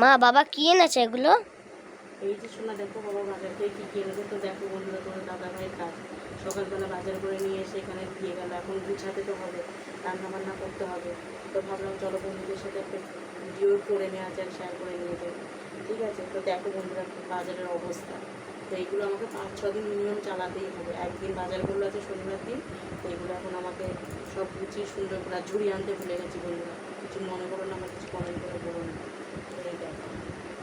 মা, বাবা কি এনেছে এগুলো? এই যে শোনা দেখো বাবা বাজার থেকে কী কিনেছে তো দেখো বন্ধুরা, তোমার দাদা ভাইয়ের কাজ। সকালবেলা বাজার করে নিয়ে এসে এখানে দিয়ে গেল, এখন গুছাতে তো হবে রান্না বান্না করতে হবে। তো ভাবলাম চলো বন্ধুদের সাথে একটা ভিডিও করে নেওয়া যায় শেয়ার করে নিয়ে যাই। ঠিক আছে? তো দেখো বন্ধুরা বাজারের অবস্থা। তো এইগুলো আমাকে পাঁচ, ছ দিন মিনিমাম চালাতেই হবে। একদিন বাজারগুলো আছে শনিবার দিন, তো এগুলো এখন আমাকে সব গুছিয়ে সুন্দর করে ঝুড়ি আনতে ভুলে গেছি বন্ধুরা। কিছু মনে করো না, আমার কিছু কমেন্ট করে বলো না তো এই দেখো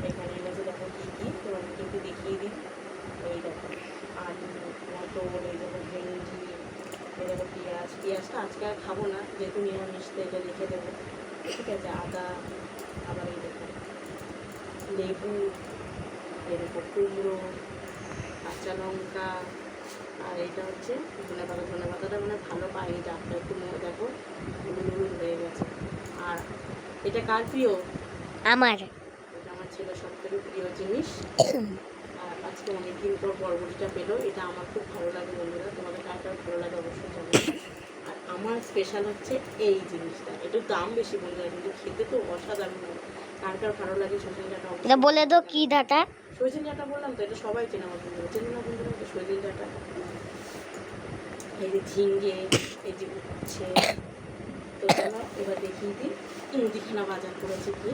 এখানে এনেছে দেখো কী কী তোমাকে কিন্তু দেখিয়ে দিই এই দেখো আলু এই দেখো ভেন্ডি এই দেখো পেঁয়াজ। পেঁয়াজটা আজকে আর খাব না যেহেতু নিরামিষ তো এটা রেখে দেবো। ঠিক আছে আদা আবার এই দেখো লেবু এই দেখো কুমড়ো কাঁচা লঙ্কা আর এটা হচ্ছে ধনে পাতা। ধনে পাতাটা মানে ভালো পাইনি ডাবটা একটু মনে দেখো হলুদ হলুদ হয়ে গেছে। আর এটা কার প্রিয়? আমার। এটা আমার ছেলের সব থেকে প্রিয় জিনিস। আর আজকে অনেকদিন পর বরবটিটা পেল। এটা আমার খুব ভালো লাগে বন্ধুরা। তোমাদের কার কার ভালো লাগে অবশ্যই জানাবে আর আমার স্পেশাল হচ্ছে এই জিনিসটা। এটার দাম বেশি বন্ধুরা কিন্তু খেতে তো অসাধারণ। কার কার ভালো লাগে সজনে ডাটা বলে দো কি ডাটা? সজনে ডাটা বললাম তো এটা সবাই চেনে আমার বন্ধুরা। চেনে না বন্ধুরা সজনে ডাটা? এই যে ঝিঙ্গে এই যে উচ্ছে। তো চলো এবার দেখিয়ে দিই। মুদিখানা বাজার করেছে কি?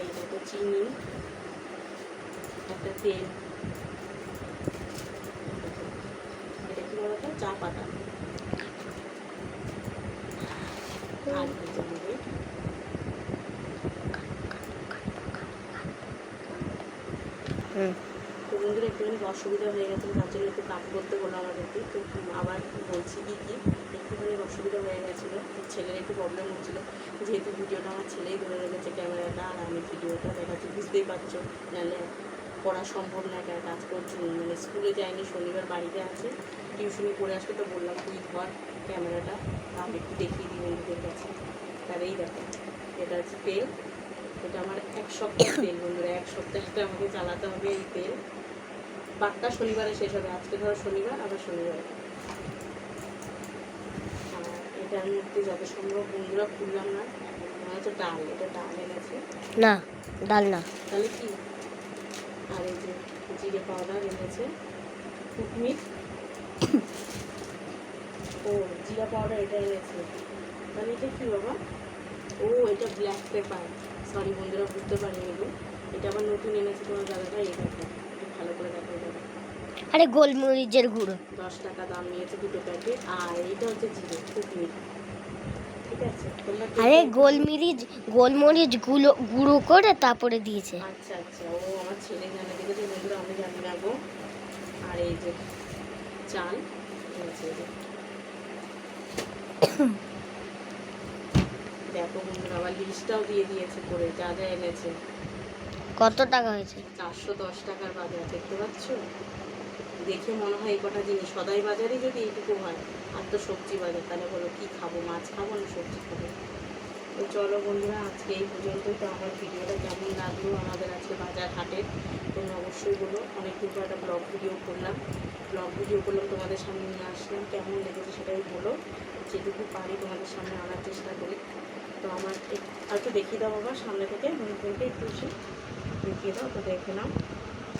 এই দেখো চিনি একটা তেল এটা কি বলতো চা পাতা। আর তো বন্ধুরা একটুখানি অসুবিধা হয়ে গেছে তার জন্য একটু কাজ করতে হলো আমাদেরকে। তো আবার বলছি কি কি? একটুখানি অসুবিধা হয়ে গেছিল ছেলের একটু প্রবলেম হচ্ছিল। যেহেতু ভিডিওটা আমার ছেলেই ধরে রেখেছে ক্যামেরাটা আর আমি ভিডিওটা দেখাচ্ছি বুঝতেই পারছ। নাহলে পড়া সম্ভব না একা কাজ করছি মানে স্কুলে যায়নি শনিবার বাড়িতে আছে। টিউশনি করে আসবে তো বললাম তুই ধর ক্যামেরাটা আমি একটু দেখিয়ে দিই বন্ধুদের কাছে। তার এই দেখো এটা হচ্ছে তেল। এটা আমার এক সপ্তাহ তেল বন্ধুরা এক সপ্তাহটা আমাকে চালাতে হবে এই তেল। বার্তা শনিবারে শেষ হবে আজকে ধরো শনিবার আবার শনিবার। আর এটার মধ্যে যত সম্ভব বন্ধুরা খুললাম না মনে হচ্ছে ডাল এটা ডাল এনেছে। না ডাল না। তাহলে কি? আর এই যে জিরে পাউডার এনেছে কুকমিট ও জিরা পাউডার এটা এনেছে। তাহলে এটা কি বাবা? ও এটা ব্ল্যাক পেপার সরি বন্ধুরা বুঝতে পারিনি গো। এটা আবার নতুন এনেছে তোমার দাদাটা এই দেখো। ভালো করে দেখো এটা। আরে গোলমরিচের গুঁড়ো। দশ টাকা দাম নিয়েছে দুটো প্যাকেট আর এটা হচ্ছে জিরে কুকমিট আরে গোলমরিচ গোলমরিচগুলো গুঁড়ো করে তারপরে দিয়েছে। আচ্ছা আচ্ছা ও আমার ছেলে জানে দেখেছে বন্ধুরা আমি জানি না গো। আর এই যে চাল দেখো বন্ধুরা আবার লিস্টটাও দিয়ে দিয়েছে করে যা যা এনেছে। কত টাকা হয়েছে? চারশো দশ টাকার বাজার দেখতে পাচ্ছ? দেখে মনে হয় এই কটা জিনিস। সদাই বাজারে যদি এইটুকু হয়, আর তো সবজি বাজার, তাহলে বলো কী খাব, মাছ খাব না সবজি খাব? তো চলো বন্ধুরা, আজকে এই পর্যন্তই। তো আমার ভিডিওটা কেমন লাগল আমাদের আজকে বাজার হাটের, তোমরা অবশ্যই বলো। অনেকদিন পর একটা ব্লগ ভিডিও করলাম। ব্লগ ভিডিও করলাম, তোমাদের সামনে নিয়ে আসলাম। কেমন লেগেছে সেটাই বলো। যেটুকু পারি তোমাদের সামনে আনার চেষ্টা করি। তো আমার একটু দেখিয়ে দাও বাবা, সামনে থেকে। মনে করতে একটু এসে দেখিয়ে দাও, তো দেখে নাও।